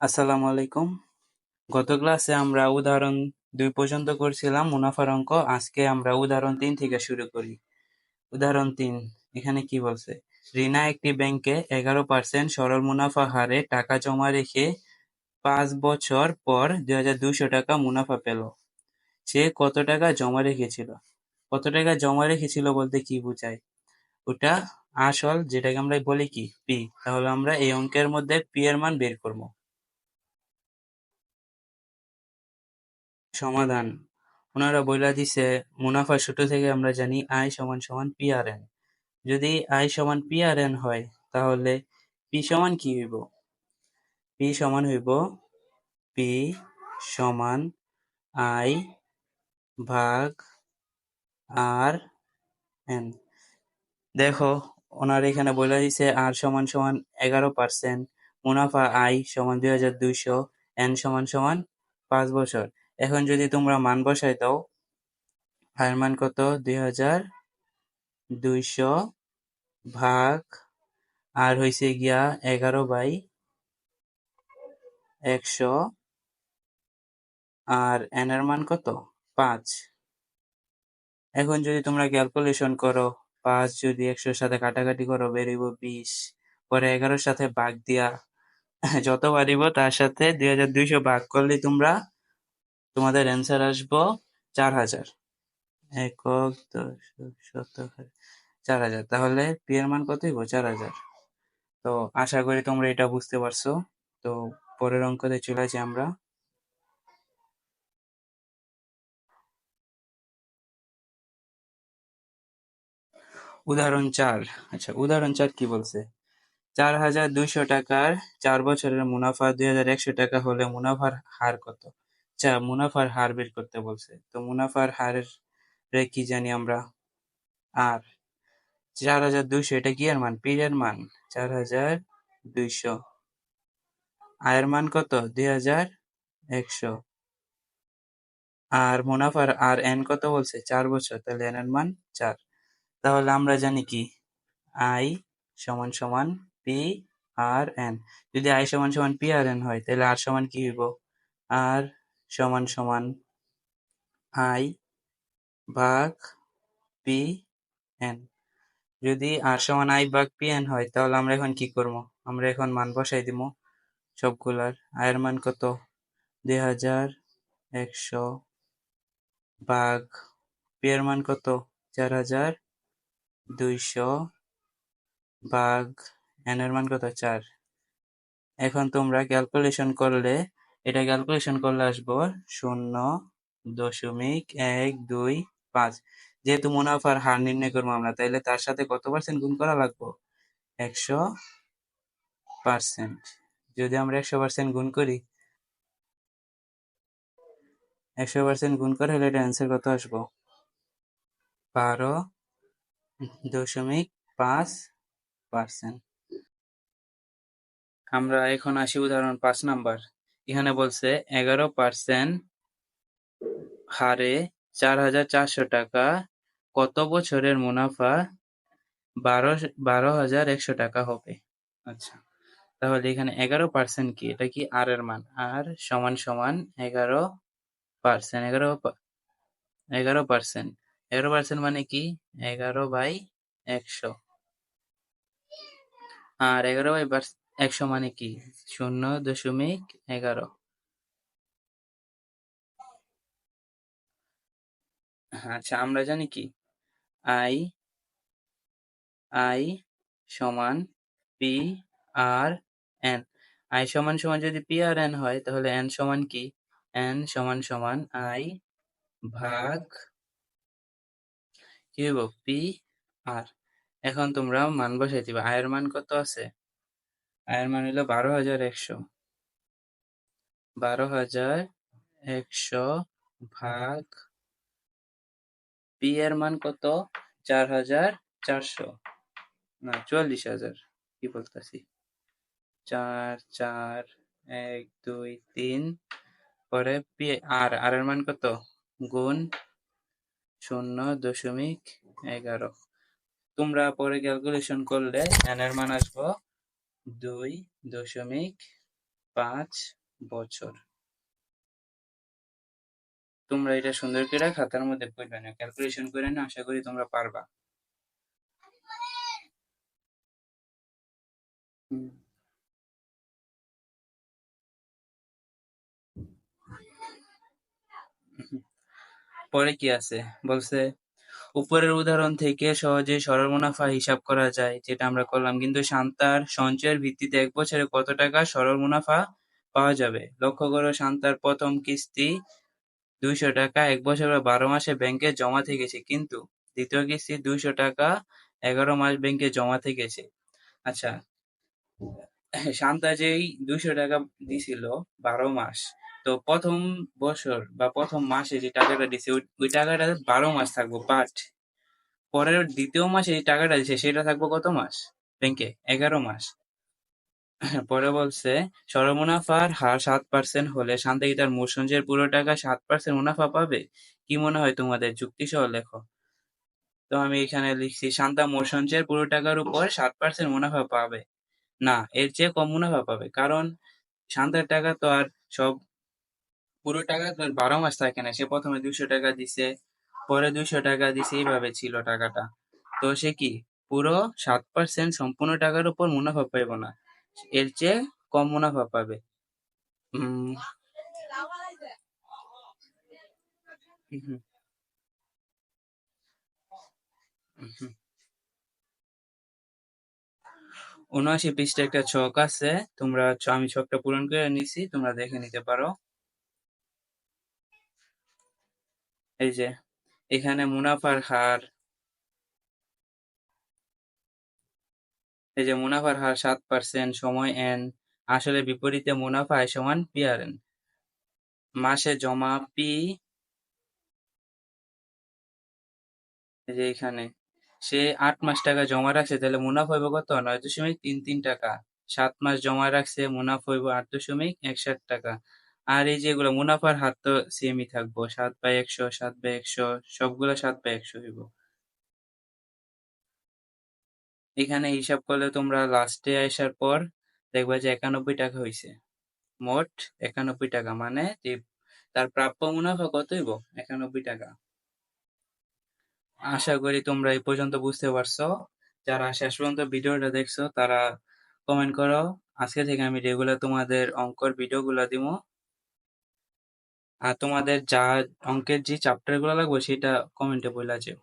আসসালামু আলাইকুম। গত ক্লাসে আমরা উদাহরণ দুই পর্যন্ত করছিলাম, মুনাফার অঙ্ক। আজকে আমরা উদাহরণ তিন থেকে শুরু করি। উদাহরণ তিন, এখানে কি বলছে? রিনা একটি ব্যাংকে এগারো পার্সেন্ট সরল মুনাফা হারে টাকা জমা রেখে পাঁচ বছর পর দুই হাজার দুইশো টাকা মুনাফা পেল। সে কত টাকা জমা রেখেছিল? কত টাকা জমা রেখেছিল বলতে কি বোঝায়? ওটা আসল, যেটাকে আমরা বলি কি? পি। তাহলে আমরা এই অঙ্কের মধ্যে পি এর মান বের করব। সমাধান। ওনারা বইলা দিছে, মুনাফা সূত্র থেকে আমরা জানি আই সমান সমান পি আর এন। যদি আই সমান পি আর এন হয়, তাহলে পি সমান কি হইব? পি সমান হইব পি সমান আই ভাগ আর এন। দেখো, ওনার এখানে বলে দিছে আর সমান সমান এগারো পার্সেন্ট, মুনাফা আই সমান দুই হাজার দুইশো, এন সমান সমান পাঁচ বছর। এখন যদি তোমরা মান বসাই দাও আয়ের মান কত? দুই হাজার দুইশো ভাগ আর হইছে গিয়া এগারো বাই একশো। আর এন এর মান কত? পাঁচ। এখন যদি তোমরা ক্যালকুলেশন করো, পাঁচ যদি একশোর সাথে কাটাকাটি করো বেরিব বিশ। পরে এগারোর সাথে ভাগ দিয়া যত বাড়িব, তার সাথে দুই হাজার দুইশো ভাগ করলে তোমরা তোমাদের অ্যান্সার আসব চার হাজার। একক দশক শতক চার হাজার। তাহলে পি এর মান কত চার হাজার। তো আশা করি তোমরা এটা বুঝতে পারছ। তো পরের অঙ্কতে চলে আসি আমরা। উদাহরণ চার। আচ্ছা উদাহরণ চার কি বলছে? চার হাজার দুইশো টাকার চার বছরের মুনাফা দুই হাজার একশো টাকা হলে মুনাফার হার কত? আচ্ছা মুনাফার হার বের করতে বলছে। তো মুনাফার হারের কি জানি আমরা? আর চার হাজার দুইশো, এটা কি এর মান? পি এর মান? চার হাজার দুইশো। আয়ের মান কত? দুই হাজার একশো। আর মুনাফার আর এন কত বলছে? চার বছর। তাহলে এন এর মান চার। তাহলে আমরা জানি কি? আই সমান সমান পি আর এন। যদি আই সমান সমান পি আর এন হয়, তাহলে আর সমান কি হইব? আর সমান সমান আই ভাগ পি এন। যদি আর সমান আই ভাগ পি এন হয়, তাহলে আমরা এখন কি করব? আমরা এখন মান বসাই দিব সবগুলার। আয়ের মান কত? দুই হাজার একশো ভাগ পি এর মান কত? চার হাজার দুইশো ভাগ এন এর মান কত? চার। এখন তোমরা ক্যালকুলেশন করলে এটা ক্যালকুলেশন করলে আসব শূন্য দশমিক এক দুই পাঁচ। যেহেতু মুনাফার হার নির্ণয় করব আমরা, তাইলে তার সাথে কত পার্সেন্ট গুণ করা লাগবো? একশো পার্সেন্ট যদি আমরা একশো পার্সেন্ট গুণ করি, একশো পার্সেন্ট গুণ করে হলে এটা অ্যান্সার কত আসব? বারো দশমিক পাঁচ পার্সেন্ট আমরা এখন আসি উদাহরণ পাঁচ নাম্বার। এখানে বলছে এগারো পার্সেন্ট হারে চার হাজার চারশো টাকা। কত বছরের মুনাফা? বারো বারো হাজার একশো টাকা হবে। আচ্ছা তাহলে এখানে এগারো পার্সেন্ট কি? এটা কি আর এর মান? আর সমান সমান এগারো পার্সেন্ট এগারো এগারো পার্সেন্ট এগারো পার্সেন্ট মানে কি? এগারো বাই একশো। আর এগারো বাই একশো মানে কি? শূন্য দশমিক এগারো। আচ্ছা আমরা জানি কি? আই আই সমান পি আর এন। আই সমান সমান যদি পি আর এন হয়, তাহলে এন সমান কি? এন সমান সমান আই ভাগ কি হইব পি আর। এখন তোমরা মান বসাই দিবা। আয়ের মান কত আছে? আয়ের মান হলো বারো হাজার একশো। বারো হাজার একশো ভাগ পি এর মান কত? চার হাজার চারশো। না, চুয়াল্লিশ হাজার, কি বলতেছি? চার চার, এক, দুই, তিন, পরে পি, আর আর এর মান কত? গুণ শূন্য দশমিক এগারো। তোমরা পরে ক্যালকুলেশন করলে এন এর মান আসব দুই দশমিক পাঁচ বছর। তোমরা এটা সুন্দর করে খাতার মধ্যে করবে না ক্যালকুলেশন করে না, আশা করি তোমরা পারবা। পরে কি আছে? বলছে উপরের উদাহরণ থেকে সহজে সরল মুনাফা হিসাব করা যায়, যেটা আমরা করলাম। কিন্তু শান্তার সঞ্চয়ের ভিত্তিতে এক বছরে কত টাকা সরল মুনাফা পাওয়া যাবে? লক্ষ্য করো, শান্তার প্রথম কিস্তি দুইশো টাকা, এক বছর বা বারো মাসে ব্যাংকে জমা থেকেছে। কিন্তু দ্বিতীয় কিস্তি দুইশো টাকা, এগারো মাস ব্যাংকে জমা থেকেছে। আচ্ছা শান্তা যেই দুইশো টাকা দিছিল বারো মাস তো প্রথম বছর বা প্রথম মাসে যে টাকাটা দিছে, ওই- টাকাটা বারো মাস থাকব বাট পরের দ্বিতীয় মাসে যে টাকাটা দিছে, সেটা থাকব কত মাস? ব্যাংকে এগারো মাস। পরে বলছে সরমুনাফার হার সাত পার্সেন্ট হলে শান্তা তার মূল সঞ্চয়ের পুরো টাকা সাত পার্সেন্ট মুনাফা পাবে? কি মনে হয় তোমাদের যুক্তি সহ লেখো। তো আমি এখানে লিখছি শান্তা সঞ্চয়ের পুরো টাকার উপর সাত পার্সেন্ট মুনাফা পাবে। না, এর চেয়ে কম মুনাফা পাবে। কারণ শান্তার টাকা তো আর সব পুরো টাকা তো আর বারো মাস থাকে না, সে প্রথমে দুইশো টাকা দিছে, পরে দুইশো টাকা দিছে, এইভাবে ছিল টাকাটা। তো সে কি, পুরো সাত পার্সেন্ট সম্পূর্ণ টাকার উপর মুনাফা পাইব না, এর চেয়ে কম মুনাফা পাবে। উনআশি পৃষ্ঠা একটা ছক আছে, তোমরা আমি ছকটা পূরণ করে নিছি, তোমরা দেখে নিতে পারো। এই যে, এখানে মুনাফার হার, এই যে মুনাফার হার সাত পার্সেন্ট সময় এন আসলে বিপরীতে মুনাফা সমান পি আর এন মাসে জমা পি এই যে এখানে, সে আট মাস টাকা জমা রাখছে, তাহলে মুনাফা হইব কত? নয় দশমিক তিন তিন টাকা। সাত মাস জমা রাখছে, মুনাফা হইব আট দশমিক এক একষাট টাকা। আর এই যেগুলো মুনাফার হাত তো সেমই থাকব। সাত বাই একশো, সাত বাই একশো, সবগুলো সাত বাই একশো হইব। এখানে হিসাব করলে তোমরা লাস্টে আসার পর দেখবা যে একানব্বই টাকা হইছে। মোট একানব্বই টাকা মানে যে তার প্রাপ্য মুনাফা কত হইব? একানব্বই টাকা। আশা করি তোমরা এই পর্যন্ত বুঝতে পারছ। যারা শেষ পর্যন্ত ভিডিওটা দেখছ, তারা কমেন্ট করো। আজকে থেকে আমি রেগুলার তোমাদের অঙ্কর ভিডিওগুলো দিব আর তোমাদের যা অঙ্কের যে চ্যাপ্টারগুলো লাগবে সেটা কমেন্টে বলে যেও